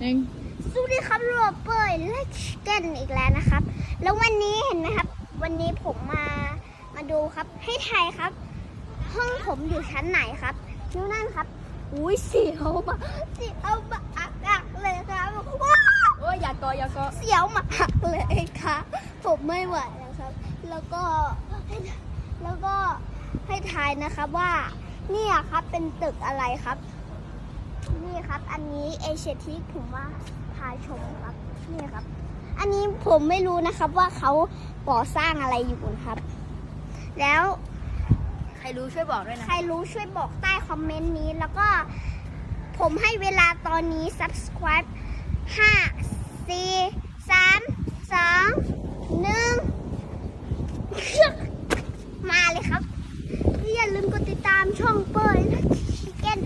หนึ่งสวัสดีครับโรเบิร์ตและชิเก้นอีกแล้วนะครับ แล้ววันนี้เห็นไหมครับ วันนี้ผมมามาดูครับ ให้ไทยครับ ห้องผมอยู่ชั้นไหนครับดูนั่นครับ อุ้ยเสียวมากเสียวมากเลยครับว้าวโอ้ยอย่ากออย่ากอเสียวมากเลยครับผมไม่ไหวแล้วครับ แล้วก็ให้แล้วก็ให้ทายนะครับว่าเนี่ยครับเป็นตึกอะไรครับนี่ ครับ อันนี้เอเชียทีคผมว่าพาชมครับนี่ครับ อันนี้ผมไม่รู้นะครับว่าเขาก่อสร้างอะไรอยู่นะครับ แล้วใครรู้ช่วยบอกด้วยนะ ใครรู้ช่วยบอกใต้คอมเมนต์นี้ แล้วก็ผมให้เวลาตอนนี้ subscribe 5 4 3 2 1มาเลยครับ อย่าลืมกดติดตามช่องเปิดชิคเก้น